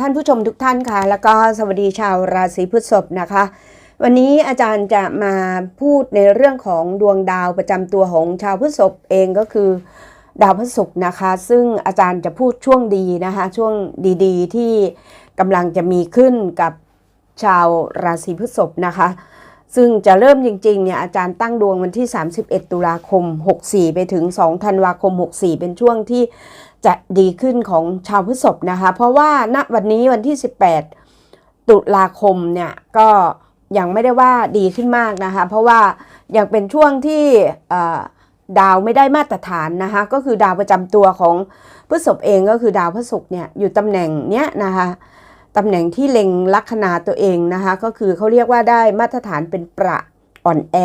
ท่านผู้ชมทุกท่านค่ะ แล้วก็สวัสดีชาวราศีพฤษภนะคะ วันนี้อาจารย์จะมาพูดในเรื่องของดวงดาวประจำตัวของชาวพฤษภเองก็คือ ดาวพฤษภนะคะ ซึ่งอาจารย์จะพูดช่วงดีนะคะ ช่วงดีๆ ที่กำลังจะมีขึ้นกับชาวราศีพฤษภนะคะ ซึ่งจะเริ่มจริงๆเนี่ยอาจารย์ตั้งดวงวันที่ 31 ตุลาคม 64 ไปถึง 2 ธันวาคม 64 เป็นช่วงที่ จะดีขึ้นของชาวพฤษภนะคะ เพราะว่าณวันนี้วันที่ 18 ตุลาคมเนี่ยก็ยังไม่ได้ว่าดีขึ้นมากนะคะ เพราะว่ายังเป็นช่วงที่ดาวไม่ได้มาตรฐานนะคะก็คือดาวประจำตัวของพฤษภเองก็คือดาวพฤษภเนี่ยอยู่ตำแหน่งเนี้ยนะคะตำแหน่งที่เล็งลัคนาตัวเองนะคะก็คือเขาเรียกว่าได้มาตรฐานเป็นประอ่อนแอ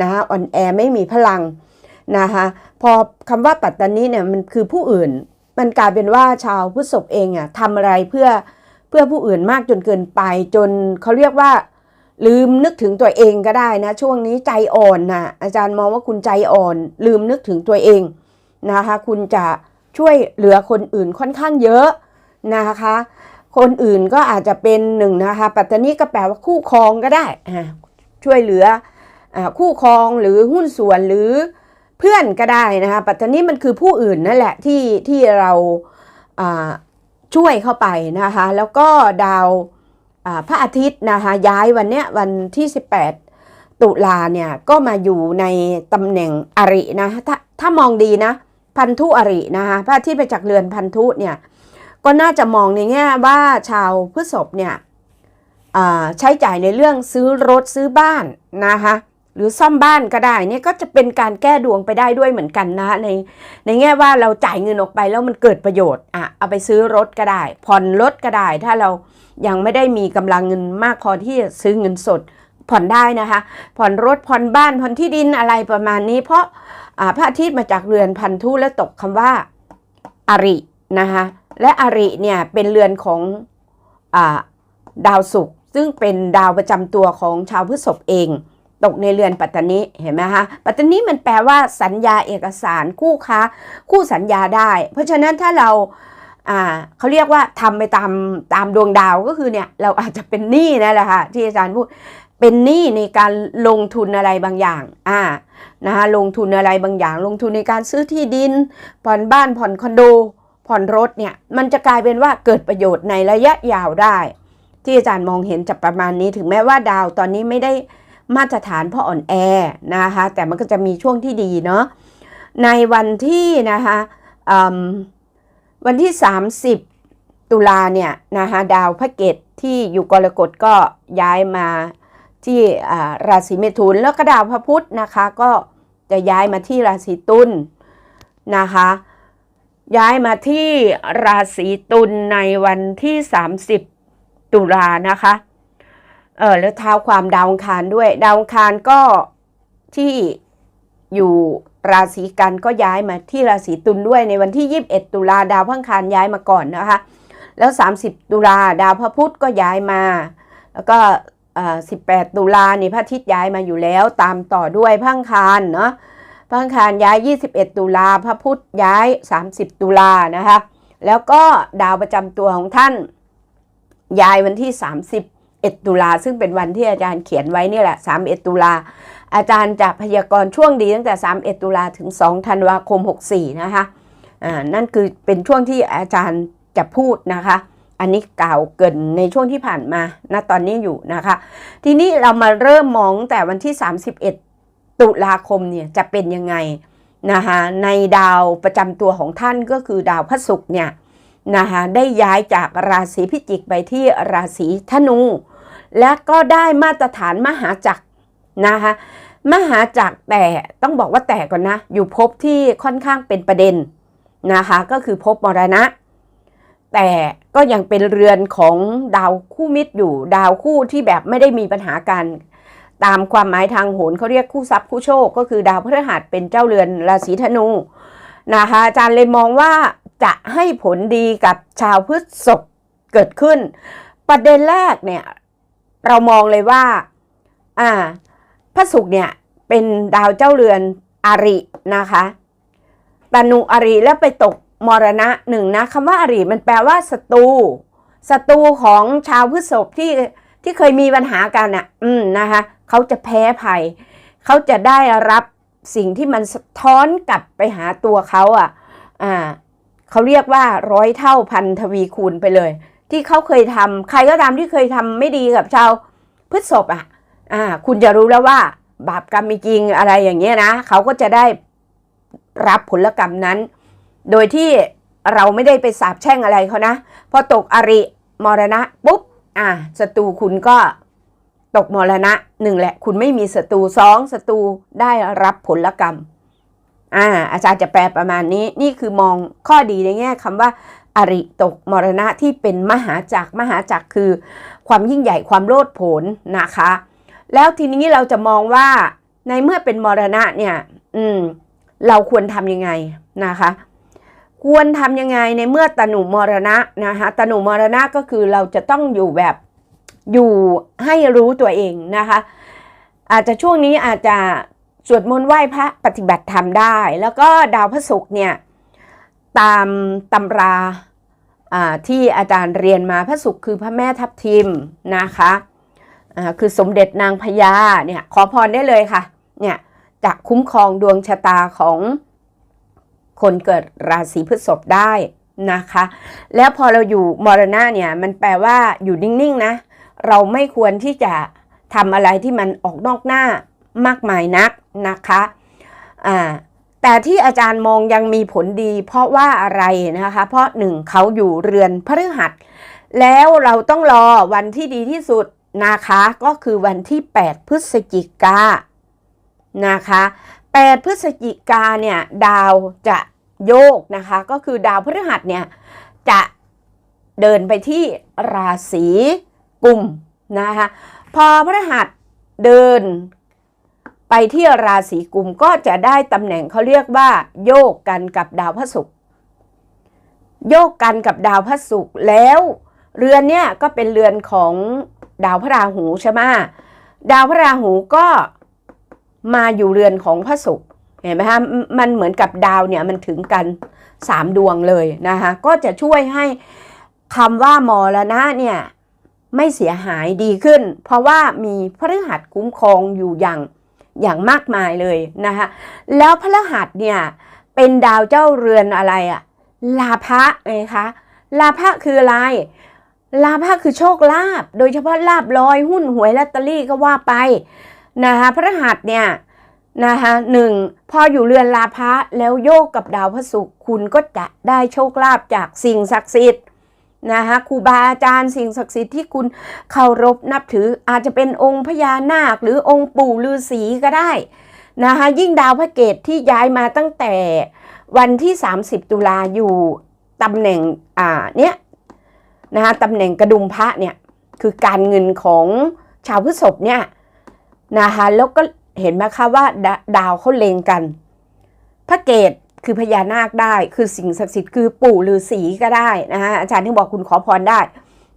นะคะอ่อนแอไม่มีพลังนะคะพอคำว่าปัตตานีเนี่ยมันคือผู้อื่น มันกลายเป็นว่าชาวพุทธศพเองอะทำอะไรเพื่อเพื่อผู้อื่นมากจนเกินไปจนเขาเรียกว่า ลืมนึกถึงตัวเองก็ได้นะ ช่วงนี้ใจอ่อนนะอาจารย์มองว่าคุณใจอ่อน ลืมนึกถึงตัวเองนะคะ คุณจะช่วยเหลือคนอื่นค่อนข้างเยอะนะคะ คนอื่นก็อาจจะเป็นหนึ่งนะคะ ปัตตานีก็แปลว่าคู่ครองก็ได้ช่วยเหลืออคู่ครองหรือหุ้นส่วนหรือ พื่อนก็ได้นะคะปัตตานีมันคือผู้อื่นนั่นแหละที่ที่เราช่วยเข้าไปนะคะแล้วก็ดาวพระอาทิตย์นะคะย้ายวันเนี้ยวันที่ 18 ตุลาเนี่ยก็มาอยู่ในตำแหน่งอรินะถ้าถ้ามองดีนะพันธุอรินะคะพระอาทิตย์ไปจากเรือนพันธุเนี่ยก็น่าจะมองในแง่ว่าชาวพฤษภเนี่ยใช้จ่ายในเรื่องซื้อรถซื้อบ้านนะคะ หรือซ่อมบ้านก็ได้เนี่ยก็จะเป็นการแก้ดวงไปได้ด้วยเหมือนกันนะ ในในแง่ว่าเราจ่ายเงินออกไปแล้วมันเกิดประโยชน์อะเอาไปซื้อรถก็ได้ ผ่อนรถก็ได้ ถ้าเรายังไม่ได้มีกำลังเงินมากพอที่จะซื้อเงินสด ผ่อนได้นะคะ ผ่อนรถผ่อนบ้านผ่อนที่ดินอะไรประมาณนี้ เพราะอาพระอาทิตย์มาจากเรือนพันธุและตกคำว่าอรินะคะและอริเนี่ยเป็นเรือนของอาดาวศุกร์ซึ่งเป็นดาวประจำตัวของชาวพฤษภเอง ตกในเรือนปัตตานีเห็นไหมคะปัตตานีมันแปลว่าสัญญาเอกสารคู่ค้าคู่สัญญาได้ เพราะฉะนั้นถ้าเราเขาเรียกว่าทำไปตามตามดวงดาวก็คือเนี่ยเราอาจจะเป็นหนี้นั่นแหละค่ะที่อาจารย์พูดเป็นหนี้ในการลงทุนอะไรบางอย่างอ่านะคะลงทุนอะไรบางอย่าง ลงทุนในการซื้อที่ดิน ผ่อนบ้านผ่อนคอนโด ผ่อนรถเนี่ยมันจะกลายเป็นว่าเกิดประโยชน์ในระยะยาวได้ ที่อาจารย์มองเห็นจะประมาณนี้ถึงแม้ว่าดาวตอนนี้ไม่ได้ มาตรฐานเพราะอ่อนแอนะคะ แต่มันก็จะมีช่วงที่ดีเนาะในวันที่นะคะวันที่ 30 ตุลาเนี่ยนะคะดาวพระเกตที่อยู่กรกฎก็ย้ายมาที่ราศีเมถุนแล้วก็ดาวพระพุธนะคะก็จะย้ายมาที่ราศีตุลนะคะย้ายมาที่ราศีตุลในวันที่ 30 ตุลานะคะ เออแล้วเท้าความดาวอังคารด้วย ดาวอังคารก็ที่อยู่ราศีกันก็ย้ายมาที่ราศีตุลด้วยในวันที่ 21 ตุลาดาวพังคารย้ายมาก่อนนะคะ แล้ว 30 ตุลาดาวพระพุธก็ย้ายมา แล้วก็ 18 ตุลานี่พระอาทิตย์ย้ายมาอยู่แล้วตามต่อด้วยพังคารเนาะพังคารย้าย 21 ตุลาพระพุธย้าย 30 ตุลานะคะ แล้วก็ดาวประจำตัวของท่านย้ายวันที่ 31 ตุลาซึ่งเป็นวันที่อาจารย์เขียนไว้นี่แหละ 31 ตุลาอาจารย์จะพยากรณ์ช่วงดีตั้งแต่ 31 ตุลาถึง 2 ธันวาคม 64 นะคะอ่านั่นคือเป็นช่วงที่อาจารย์จะพูดนะคะ อันนี้กล่าวเกินในช่วงที่ผ่านมาณตอนนี้อยู่นะคะ ทีนี้เรามาเริ่มมองแต่วันที่ 31 ตุลาคมเนี่ยจะเป็นยังไงนะคะในดาวประจำตัวของท่านก็คือดาวพระศุกร์เนี่ยนะคะได้ย้ายจากราศีพิจิกไปที่ราศีธนู และก็ได้มาตรฐานมหาจักรนะคะมหาจักรแต่ต้องบอกว่าแต่ก่อนนะ อยู่ภพที่ค่อนข้างเป็นประเด็นนะคะก็คือภพมรณะ แต่ก็ยังเป็นเรือนของดาวคู่มิตรอยู่ ดาวคู่ที่แบบไม่ได้มีปัญหากัน ตามความหมายทางโหรเขาเรียกคู่ทรัพย์คู่โชค ก็คือดาวพฤหัสเป็นเจ้าเรือนราศีธนูนะคะอาจารย์เลยมองว่าจะให้ผลดีกับชาวพฤษภเกิดขึ้น ประเด็นแรกเนี่ย เรามองเลยว่า อ่า พระศุกร์เนี่ยเป็นดาวเจ้าเรือนอารินะคะตนุอาริแล้วไปตกมรณะหนึ่งนะคำว่าอาริมันแปลว่าศัตรูศัตรูของชาวพฤษภที่ที่เคยมีปัญหากันอะ อืมนะคะเขาจะแพ้ภัย เขาจะได้รับสิ่งที่มันสะท้อนกลับไปหาตัวเขาอะ อ่าเขาเรียกว่าร้อยเท่าพันทวีคูณไปเลย ที่เขาเคยทำใครก็ตามที่เคยทำไม่ดีกับชาวพฤษภอะอ่าคุณจะรู้แล้วว่า บาปกรรมมีจริงอะไรอย่างเงี้ยนะเขาก็จะได้รับผลกรรมนั้น โดยที่เราไม่ได้ไปสาบแช่งอะไรเขานะพอตกอริมรณะปุ๊บอ่าศัตรูคุณก็ตกมรณะหนึ่งแหละ คุณไม่มีศัตรูสองศัตรูได้รับผลกรรมอ่าอาจารย์จะแปลประมาณนี้นี่คือมองข้อดีในแง่คำว่า อริตกมรณะที่เป็นมหาจักรมหาจักรคือ ความยิ่งใหญ่ความโลดโผนนะคะ แล้วทีนี้เราจะมองว่าในเมื่อเป็นมรณะเนี่ย อืม เราควรทำยังไงนะคะ ควรทำยังไงในเมื่อตนุมรณะนะคะตนุมรณะก็คือเราจะต้องอยู่แบบอยู่ให้รู้ตัวเองนะคะ อาจจะช่วงนี้อาจจะสวดมนต์ไหว้พระปฏิบัติธรรมได้ แล้วก็ดาวพระศุกร์เนี่ย ตามตำราที่อาจารย์เรียนมาพระศุกร์คือพระแม่ทับทิมนะคะอ่าคือสมเด็จนางพญาเนี่ยขอพรได้เลยค่ะเนี่ยจะคุ้มครองดวงชะตาของคนเกิดราศีพฤษภได้นะคะ แล้วพอเราอยู่มรณะเนี่ยมันแปลว่าอยู่นิ่งๆนะเราไม่ควรที่จะทำอะไรที่มันออกนอกหน้ามากมายนักนะคะอ่า แต่ที่อาจารย์มองยังมีผลดีเพราะว่าอะไรนะคะ เพราะหนึ่งเขาอยู่เรือนพฤหัส แล้วเราต้องรอวันที่ดีที่สุดนะคะก็คือวันที่ 8 พฤศจิกานะคะ 8 พฤศจิกาเนี่ยดาวจะโยกนะคะ ก็คือดาวพฤหัสเนี่ยจะเดินไปที่ราศีกุมนะคะ พอพฤหัสเดิน ไปที่ราศีกุมก็จะได้ตำแหน่งเขาเรียกว่า โยกกันกับดาวพระศุกร์โยกกันกับดาวพระศุกร์แล้วเรือนเนี่ยก็เป็นเรือนของดาวพระราหูใช่ไหมดาวพระราหูก็มาอยู่เรือนของพระศุกร์เห็นไหมคะมันเหมือนกับดาวเนี่ยมันถึงกันสามดวงเลยนะคะก็จะช่วยให้คำว่ามรณะเนี่ยไม่เสียหายดีขึ้น เพราะว่ามีพฤหัสคุ้มครองอยู่อย่าง อย่างมากมายเลยนะคะแล้วพฤหัสเนี่ยเป็นดาวเจ้าเรือนอะไรอะลาภะไงคะลาภะคืออะไร ลาภะคือโชคลาภโดยเฉพาะลาบลอยหุ้นหวยลอตเตอรี่ก็ว่าไปนะคะพฤหัสเนี่ยนะคะหนึ่งพออยู่เรือนลาภะแล้วโยกกับดาวพระศุกร์คุณก็จะได้โชคลาภจากสิ่งศักดิ์สิทธิ์ นะคะครูบาอาจารย์สิ่งศักดิ์สิทธิ์ที่คุณเคารพนับถืออาจจะเป็นองค์พญานาค หรือองค์ปู่ฤาษีก็ได้นะคะยิ่งดาวพระเกตที่ย้ายมาตั้งแต่วันที่ 30 ตุลาอยู่ตำแหน่งอ่าเนี้ยนะคะตำแหน่งกระดุมพระเนี่ยคือการเงินของชาวพฤษภเนี่ยนะคะแล้วก็เห็นไหมคะว่าดาดาวเขาเลงกัน พระเกต คือพญานาคได้ คือสิ่งศักดิ์สิทธิ์คือปู่ฤาษีก็ได้นะคะอาจารย์ที่บอกคุณขอพรได้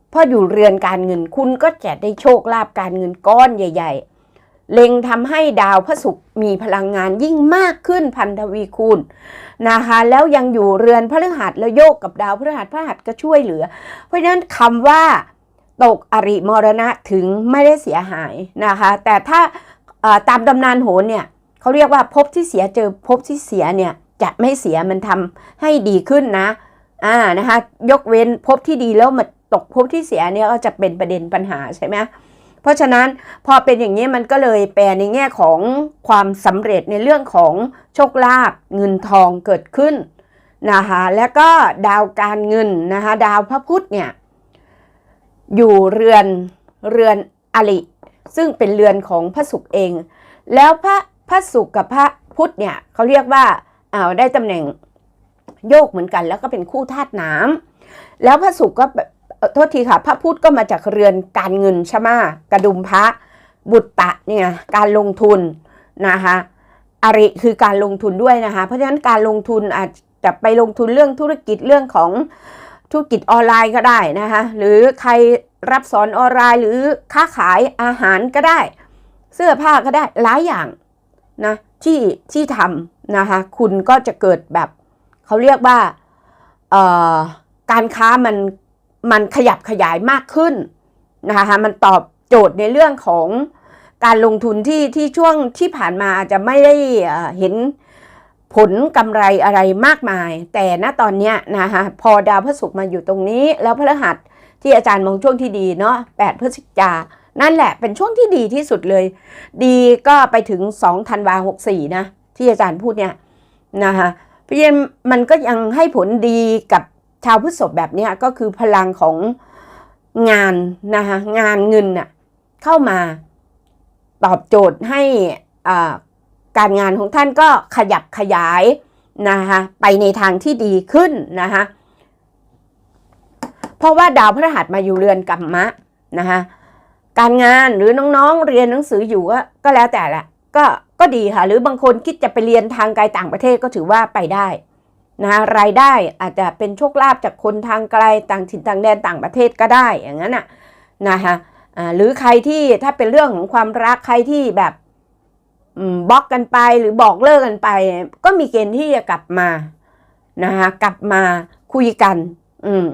เพราะอยู่เรือนการเงินคุณก็จะได้โชคลาภการเงินก้อนใหญ่ ๆ เล็งทำให้ดาวพระศุกร์มีพลังงานยิ่งมากขึ้นพันทวีคูณนะคะแล้วยังอยู่เรือนพฤหัสแล้วโยกกับดาวพฤหัสพฤหัสก็ช่วยเหลือ เพราะฉะนั้นคำว่าตกอริมรณะถึงไม่ได้เสียหายนะคะแต่ถ้าตามตำนานโหนเนี่ยเขาเรียกว่าภพที่เสียเจอภพที่เสียเนี่ย จะไม่เสียมันทำให้ดีขึ้นนะอ่านะคะยกเว้นภพที่ดีแล้วมาตกภพที่เสียเนี่ยก็จะเป็นประเด็นปัญหาใช่ไหมเพราะฉะนั้นพอเป็นอย่างนี้มันก็เลยแปลในแง่ของความสำเร็จในเรื่องของโชคลาภเงินทองเกิดขึ้นนะคะแล้วก็ดาวการเงินนะคะดาวพระพุธเนี่ยอยู่เรือนเรือนอริซึ่งเป็นเรือนของพระศุกร์เอง แล้วพระพระศุกร์กับพระพุธเนี่ยเขาเรียกว่า อ้าได้ตำแหน่งโยกเหมือนกัน แล้วก็เป็นคู่ธาตุน้ำแล้วพระศุกร์ก็โทษทีค่ะ พระพุธก็มาจากเรือนการเงินช่ไหมกระดุมพระ บุตตะเนี่ยการลงทุนนะคะอริคือการลงทุนด้วยนะคะ เพราะฉะนั้นการลงทุนอาจจะไปลงทุนเรื่องธุรกิจเรื่องของธุรกิจออนไลน์ก็ได้นะคะหรือใครรับสอนออนไลน์หรือค้าขายอาหารก็ได้ เสื้อผ้าก็ได้หลายอย่างนะที่ที่ทำ นะคะคุณก็จะเกิดแบบเขาเรียกว่าการค้ามันมันขยับขยายมากขึ้นนะคะมันตอบโจทย์ในเรื่องของการลงทุนที่ที่ช่วงที่ผ่านมาอาจจะไม่ได้เห็นผลกำไรอะไรมากมาย แต่ณตอนนี้นะคะพอดาวพฤหัสมาอยู่ตรงนี้ แล้วพฤหัสที่อาจารย์มองช่วงที่ดีเนาะ8พฤศจิกานั่นแหละเป็นช่วงที่ดีที่สุดเลย ดีก็ไปถึง2ธันวา64นะ ที่อาจารย์พูดเนี่ยนะคะเพราะฉะนั้นมันก็ยังให้ผลดีกับชาวพฤษภแบบนี้ก็คือพลังของงานนะคะงานเงินน่ะเข้ามาตอบโจทย์ให้อ่าการงานของท่านก็ขยับขยายนะคะไปในทางที่ดีขึ้นนะคะเพราะว่าดาวพฤหัสมาอยู่เรือนกัมมะนะคะการงานหรือน้องๆเรียนหนังสืออยู่ก็ก็แล้วแต่ละก็ ก็ดีค่ะ หรือบางคนคิดจะไปเรียนทางไกลต่างประเทศก็ถือว่าไปได้นะคะรายได้อาจจะเป็นโชคลาภจากคนทางไกลต่างถิ่นต่างแดนต่างประเทศก็ได้อย่างนั้นน่ะนะคะหรือใครที่ถ้าเป็นเรื่องของความรักใครที่แบบบล็อกกันไปหรือบอกเลิกกันไป ก็มีเกณฑ์ที่จะกลับมานะคะกลับมาคุยกัน อืม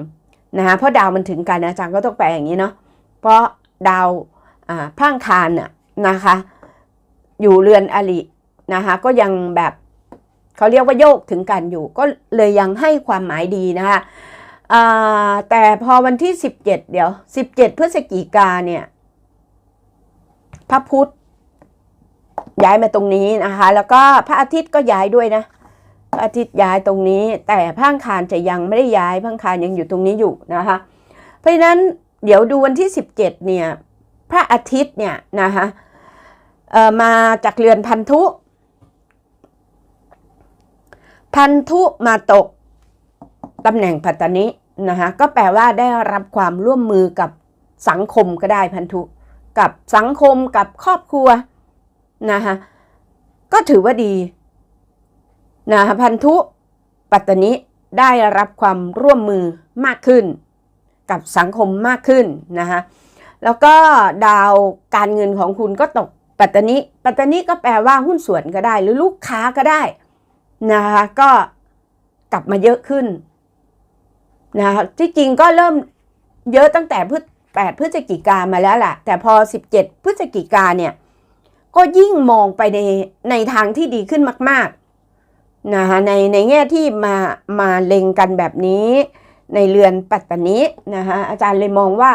นะคะเพราะดาวมันถึงกันอาจารย์ก็ต้องแปลอย่างนี้เนาะเพราะดาวอ่าพร่างคารน่ะนะคะ อยู่เรือนอรินะคะก็ยังแบบเขาเรียกว่าโยกถึงกันอยู่ ก็เลยยังให้ความหมายดีนะคะแต่พอวันที่ 17 เดี๋ยว 17 พฤศจิกาเนี่ยพระพุธย้ายมาตรงนี้นะคะ แล้วก็พระอาทิตย์ก็ย้ายด้วยนะพระอาทิตย์ย้ายตรงนี้ แต่พังคารจะยังไม่ได้ย้ายพังคารยังอยู่ตรงนี้อยู่นะคะ เพราะฉะนั้นเดี๋ยวดูวันที่ 17 เนี่ย พระอาทิตย์เนี่ยนะคะ มาจากเรือนพันธุ พันธุมาตกตำแหน่งปัตตนินะคะก็แปลว่าได้รับความร่วมมือกับสังคมก็ได้พันธุ กับสังคมกับครอบครัวนะคะก็ถือว่าดีนะคะพันธุปัตตนิได้รับความร่วมมือมากขึ้น กับสังคมมากขึ้นนะคะแล้วก็ดาวการเงินของคุณก็ตก ปัตตานิปัตตานิก็แปลว่าหุ้นส่วนก็ได้ หรือลูกค้าก็ได้นะคะก็กลับมาเยอะขึ้นนะคะที่จริงก็เริ่มเยอะตั้งแต่พฤษ8พฤศจิกามาแล้วล่ะ แต่พอ 17 พฤศจิกาเนี่ยก็ยิ่งมองไปในในทางที่ดีขึ้นมากๆนะคะในในแง่ที่มามาเล็งกันแบบนี้ในเรือนปัตตานินะคะอาจารย์เลยมองว่า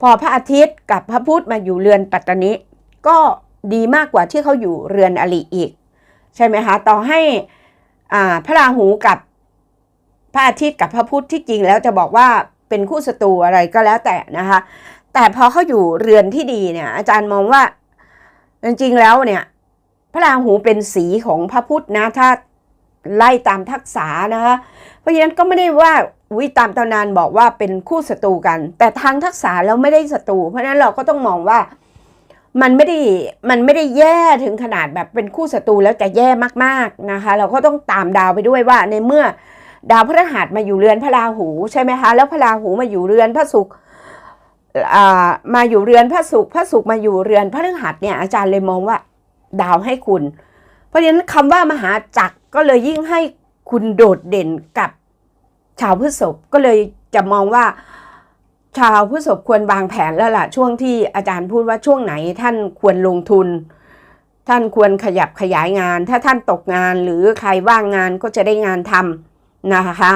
พอพระอาทิตย์กับพระพุธมาอยู่เรือนปัตตานิก็ ดีมากกว่าที่เขาอยู่เรือนอริอีก ใช่ไหมคะ ต่อให้พระราหูกับพระอาทิตย์กับพระพุธที่จริงแล้วจะบอกว่าเป็นคู่ศัตรูอะไรก็แล้วแต่นะคะ แต่พอเขาอยู่เรือนที่ดีเนี่ย อาจารย์มองว่าจริงๆแล้วเนี่ย พระราหูเป็นสีของพระพุธนะถ้าไล่ตามทักษะนะคะ เพราะฉะนั้นก็ไม่ได้ว่าวิตามตำนานบอกว่าเป็นคู่ศัตรูกัน แต่ทางทักษะแล้วไม่ได้ศัตรูเพราะฉะนั้นเราก็ต้องมองว่า มันไม่ได้มันไม่ได้แย่ถึงขนาดแบบเป็นคู่ศัตรูแล้วจะแย่มากๆนะคะ เราก็ต้องตามดาวไปด้วยว่าในเมื่อดาวพฤหัสมาอยู่เรือนพระราหูใช่ไหมคะแล้วพระราหูมาอยู่เรือนพระศุกร์มาอยู่เรือนพระศุกร์พระศุกร์มาอยู่เรือนพระฤหัสเนี่ยอาจารย์เลยมองว่า ดาวให้คุณ เพราะฉะนั้นคำว่ามหาจักรก็เลยยิ่งให้คุณโดดเด่นกับชาวพฤษภก็เลยจะมองว่า ชาวพฤษภควรวางแผนแล้วล่ะ ช่วงที่อาจารย์พูดว่าช่วงไหนท่านควรลงทุน ท่านควรขยับขยายงาน ถ้าท่านตกงานหรือใครว่างงานก็จะได้งานทำนะคะ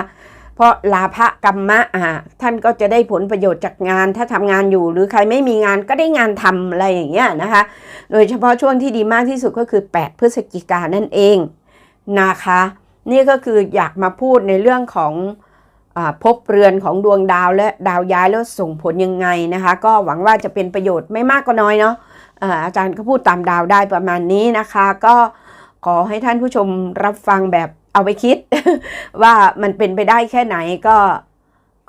เพราะลาภกรรมะอ่าท่านก็จะได้ผลประโยชน์จากงาน ถ้าทำงานอยู่ หรือใครไม่มีงานก็ได้งานทำอะไรอย่างเงี้ยนะคะ โดยเฉพาะช่วงที่ดีมากที่สุดก็คือ 8 พฤศจิกานั่นเองนะคะ นี่ก็คืออยากมาพูดในเรื่องของ อาภพเรือนของดวงดาวและดาวย้ายแล้วส่งผลยังไงนะคะ ก็หวังว่าจะเป็นประโยชน์ไม่มากก็น้อยเนาะอาจารย์ก็พูดตามดาวได้ประมาณนี้นะคะ ก็ขอให้ท่านผู้ชมรับฟังแบบเอาไปคิด ว่ามันเป็นไปได้แค่ไหนก็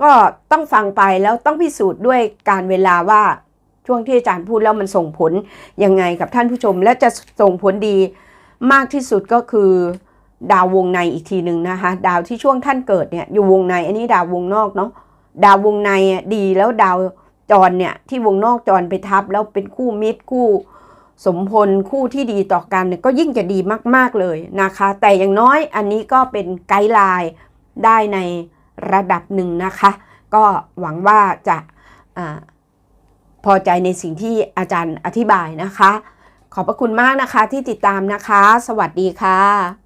ก็ต้องฟังไปแล้วต้องพิสูจน์ด้วยการเวลาว่าช่วงที่อาจารย์พูดแล้วมันส่งผลยังไงกับท่านผู้ชม และจะส่งผลดีมากที่สุดก็คือ ดาววงในอีกทีหนึ่งนะคะ ดาวที่ช่วงท่านเกิดเนี่ยอยู่วงในอันนี้ดาววงนอกเนาะดาววงในดีแล้วดาวจรเนี่ยที่วงนอกจรไปทับแล้วเป็นคู่มิตรคู่ สมพลคู่ที่ดีต่อกันก็ยิ่งจะดีมาก ๆเลยนะคะ แต่อย่างน้อยอันนี้ก็เป็นไกด์ไลน์ได้ในระดับหนึ่งนะคะ ก็หวังว่าจะอพอใจในสิ่งที่อาจารย์อธิบายนะคะ ขอบพระคุณมากนะคะที่ติดตามนะคะ สวัสดีค่ะ